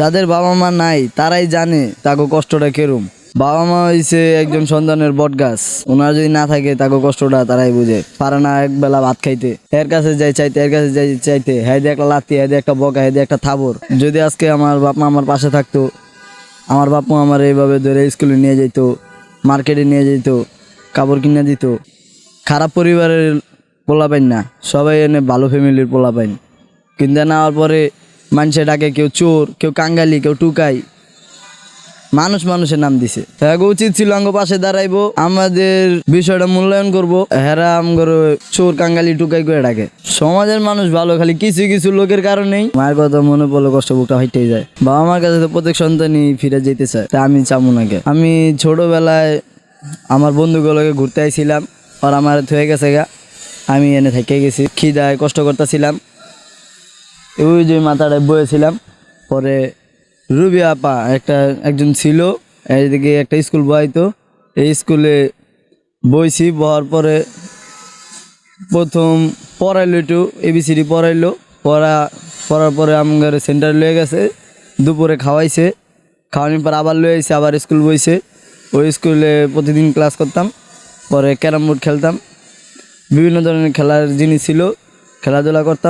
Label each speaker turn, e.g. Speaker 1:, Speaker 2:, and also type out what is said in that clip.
Speaker 1: যাদের বাবা মা নাই, তারাই জানে তাকে কষ্টটা কেরম। বাবা মা হইছে একজন সন্তানের বট গাছ ওনার যদি না থাকে তাকে কষ্টটা তারাই বুঝে। পারে না এক বেলা ভাত খাইতে। এর কাছে যাই চাইতে, এর কাছে যাই চাইতে। হ্যাঁ একটা লাতি হ্যাঁ একটা বকা হ্যাঁ একটা থাবর। যদি আজকে আমার বাপ মা আমার পাশে থাকতো, আমার বাপ মা আমার এইভাবে ধরে স্কুলে নিয়ে যেত মার্কেটে নিয়ে যেত কাপড় কিনে দিত। খারাপ পরিবারের পোলা পাইন না, সবাই এনে ভালো ফ্যামিলির পোলা পাইন কিন্তু নেওয়ার পরে মানুষে ডাকে কেউ চোর, কেউ কাঙ্গালি, কেউ টুকাই। মানুষ মানুষের নাম দিছে। হ্যাঁ উচিত ছিল আঙ্গ পাশে দাঁড়াইবো, আমাদের বিষয়টা মূল্যায়ন করব। হেরা আমগর চোর, কাঙ্গালি, টুকাই করে ডাকে। সমাজের মানুষ ভালো, খালি কিছু কিছু লোকের কারণেই মায়ের কথা মনে পড়লে কষ্ট বুকটা হাইটেই যায়। বাবা মার কাছে তো প্রত্যেক সন্তানই ফিরে যেতে চায়, তা আমি চাবো নাকে আমি ছোটবেলায় আমার বন্ধুগুলোকে ঘুরতে আইছিলাম, আর আমার থয়ে গেছে গা, আমি এনে থেকে গেছি। খিদায় কষ্ট করতেছিলাম। ওই যে মাথাটায় বয়েছিলাম, পরে রুবি আপা একটা, একজন ছিল, এইদিকে একটা স্কুল বয়াইতো, এই স্কুলে বইছি বহার পরে প্রথম পড়াইলো একটু এবিসিডি পড়াইলো, পড়া, পড়ার পরে আমার সেন্টার লয়ে গেছে, দুপুরে খাওয়াইছে, খাওয়ানোর পর আবার লয়ে আইছে, আবার স্কুল বইছে, ওই স্কুলে প্রতিদিন ক্লাস করতাম, পরে ক্যারাম বোর্ড খেলতাম, বিভিন্ন ধরনের খেলার জিনিস ছিল, খেলাধুলা করতাম।